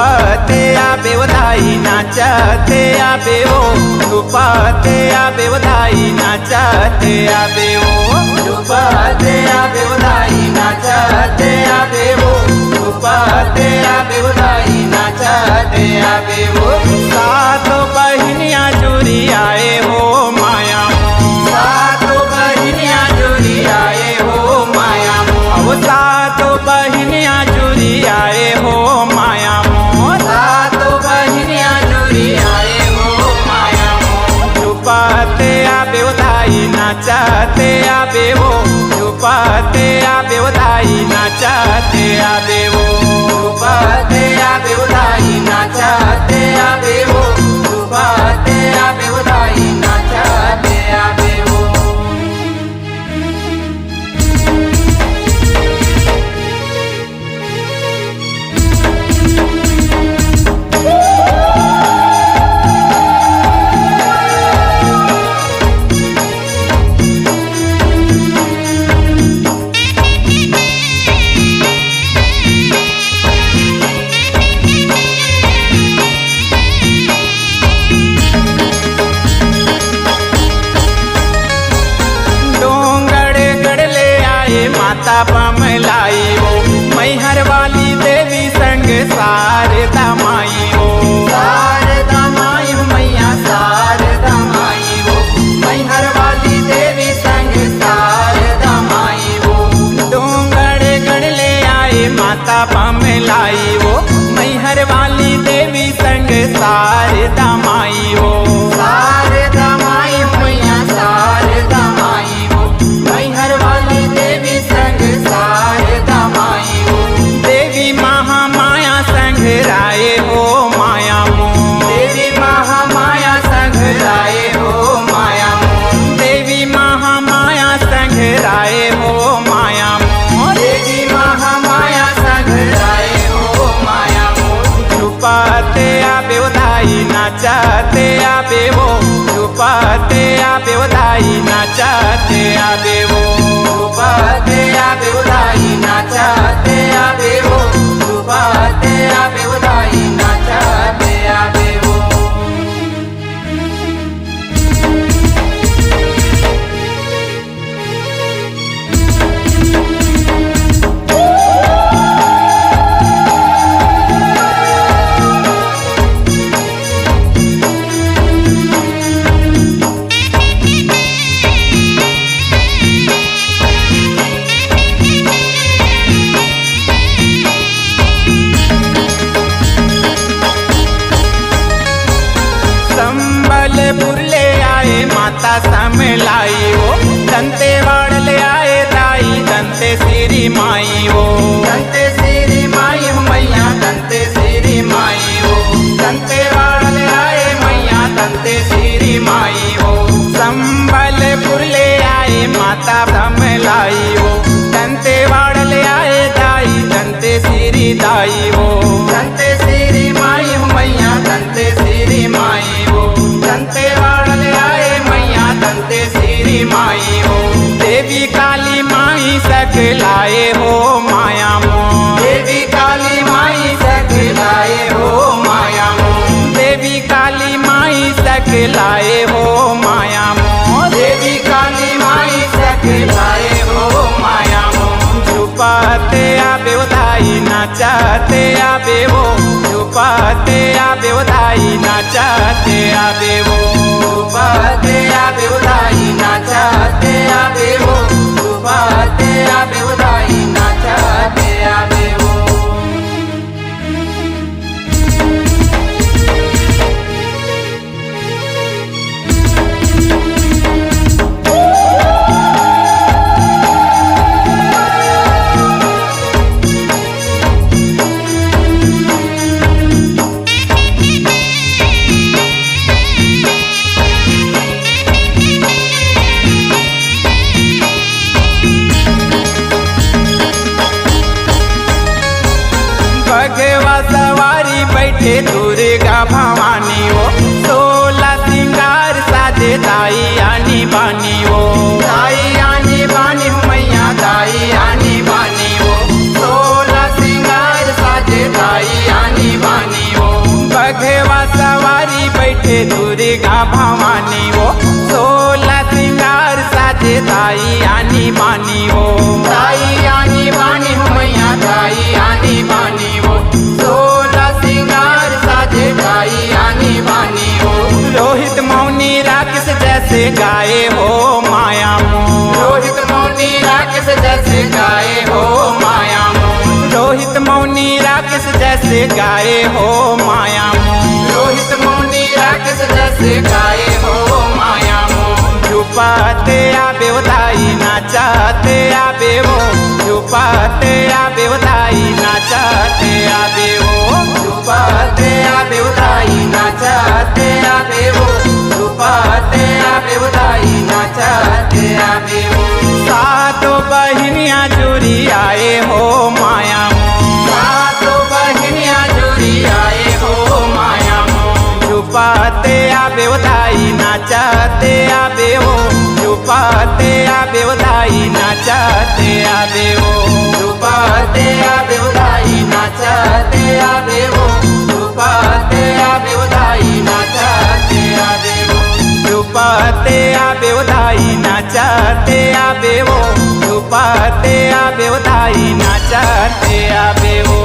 पाते आपे वधाई नाचते आपे तू पाते आपे वधाई नाचते आपे तू पाते आपे वधाई नाचते आपे तू पाते आपे वधाई नाचते आपे वो उदाई માતા પમલાઈઓ મૈહરવાલી દેવી સંગ સારદા માઈઓ સારદા માયુ મૈયા સારદા માઈઓ મૈહરવાલી દેવી સંગ સારદા માઈઓ ડુંગર ગણલે આય માતા પમલાઈઓ મૈહરવાલી દેવી સંગ સારદા માઈઓ છુપાતે આપ્યો દાઈ નાચાતે આપેવો. છુપાતે આપ્યો દાઈ નાચાતે આપેવો. છુપાતે આપ્યો દાઈ નાચાતે આપેવો. છુપાતે આપ્યો आए ब्रह्म लाई हो दंते वाड़ ले आए दाई दंते सिरी दाई हो दंते सिरी माई हो मैया दंते सिरी माई हो दंते ले છુપાતે આ બેવો છુપાતે આ બેવો દાઈ નાચાતે આ भगवा सवारी बैठे दुर्गा भवानी हो। सोलह सिंगार साजे दाई आनी बानी हो। दाई आनी बानी हो मैया दाई आनी बानी हो। सोलह सिंगार साजे दाई आनी बानी हो। भगवा सवारी बैठे दुर्गा भवानी वो सोला सिंगार साजे ताई आनी बानी वो ताई जैसे गाए हो माया रोहित मौनी राकेश जैसे गाए हो माया रोहित मौनी राकेश जैसे गाए हो माया छुपाते आबे ना नाचाते आबे वो। छुपाते आबे उदाई નાચાતે આવેવો રૂપાતે આવેવો દાઈ નાચાતે આવેવો રૂપાતે આવેવો દાઈ નાચાતે આવેવો રૂપાતે આવેવો દાઈ નાચાતે આવેવો રૂપાતે આવેવો દાઈ નાચાતે આવેવો રૂપાતે આવેવો દાઈ નાચાતે આવેવો